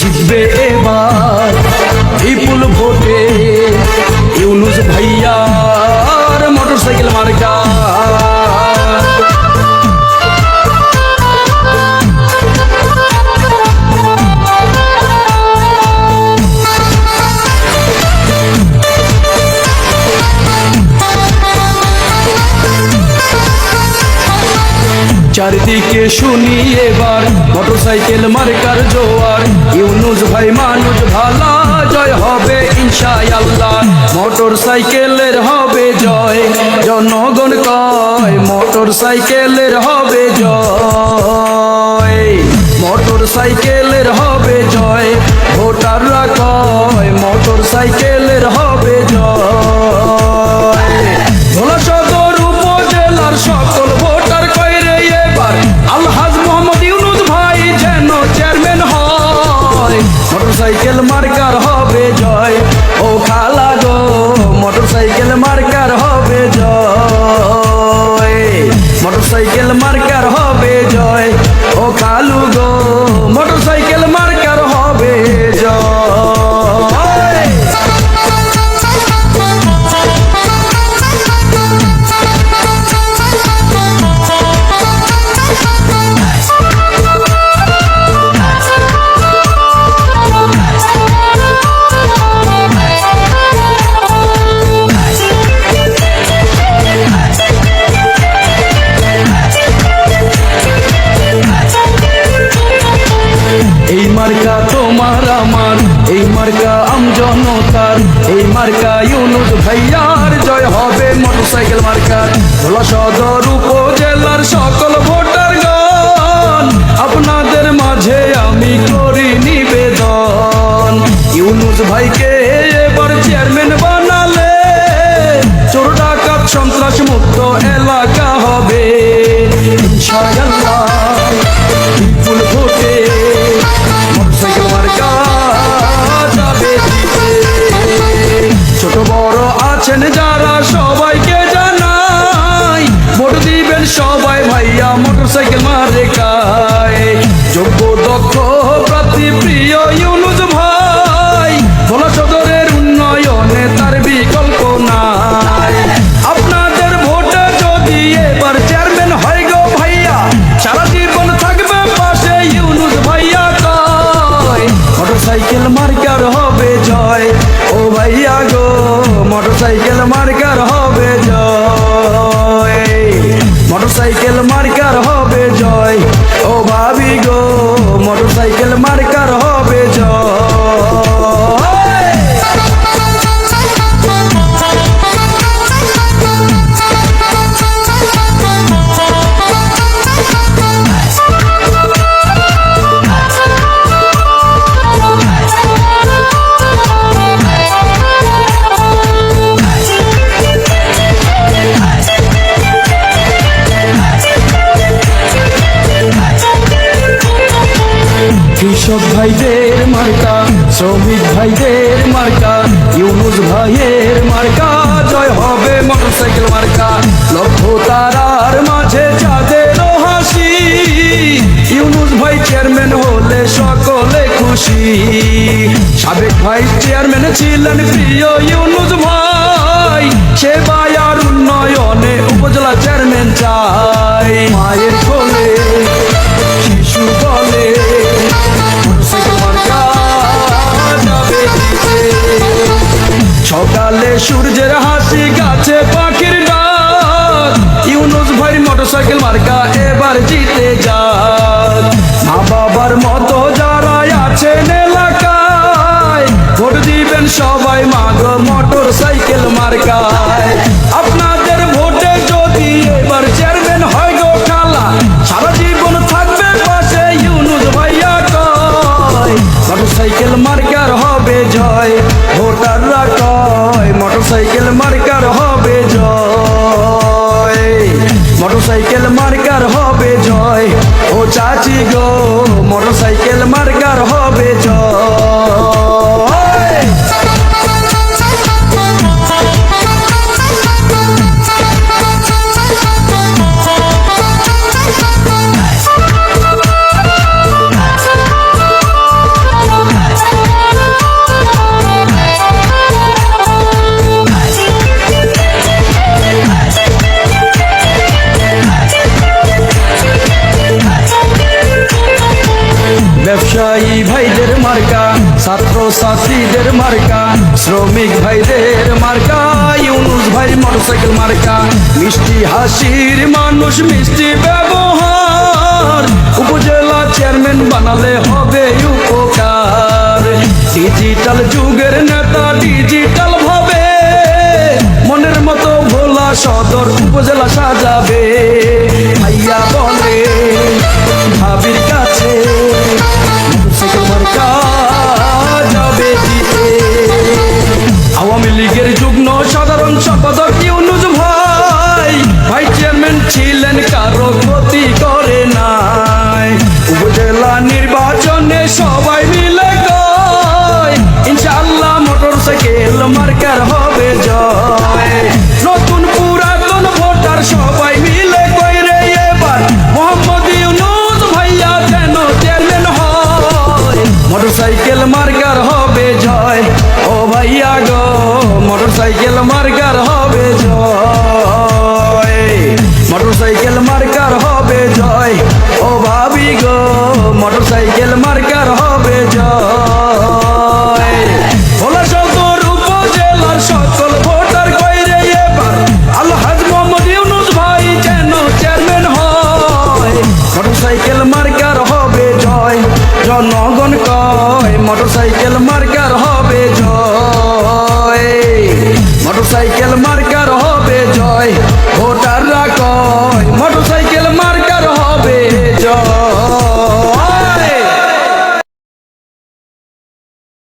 জিতবে এবার। বিপুল ভোটে ইউনুস ভাইয়ার মোটরসাইকেল মার্কা। চারিদিকে শুনি এবার মোটরসাইকেল মার্কার জোয়ার। ইউনুস ভাই, মানুষ ভালা, জয় হবে ইনশাআল্লাহ। মোটর সাইকেলের হবে জয়, জনগণ কয় মোটর সাইকেলের হবে জয়। মোটর সাইকেলের হবে জয়, ভোটাররা কয় মোটর সাইকেলের হবে জয়। মোটরসাইকেল মার্কার হবে জয়। মোটরসাইকেল মার্কার হবে জয়। ও কালু গো মোটরসাইকেল তোমার আমার, এই মার্কা আম জনতার, এই মার্কা ইউনুস ভাইয়ার জয় হবে মোটরসাইকেল মার্কার। ভোলা সদর উপজেলার সকল ভোটার গান আপনাদের মাঝে আমি করি নিবেদন। ইউনুস ভাইকে এবার চেয়ারম্যান মোটরসাইকেল মারে যোগ্য শ্রমিক ভাইদের মার্কা, ইউনুস ভাইয়ের মার্কা, জয় হবে মোটরসাইকেল মার্কা। লক্ষ তারার মাঝে চাঁদের হাসি, ইউনুস ভাই চেয়ারম্যান হলে সকলে খুশি। সাবেক ভাই চেয়ারম্যান ছিলেন প্রিয় ইউনুস ভাই, সেবায় আর উন্নয়নে উপজেলা চেয়ারম্যান চাই। মায়ের কোলে সূর্যের চাচি গো ছাত্র ছাত্রীদের মার্কা, শ্রমিক ভাইদের মার্কা, ইউনুস ভাই মোটরসাইকেল মার্কা। মিষ্টি হাসির মানুষ, মিষ্টি ব্যবহার। উপজেলা চেয়ারম্যান বানালে হবে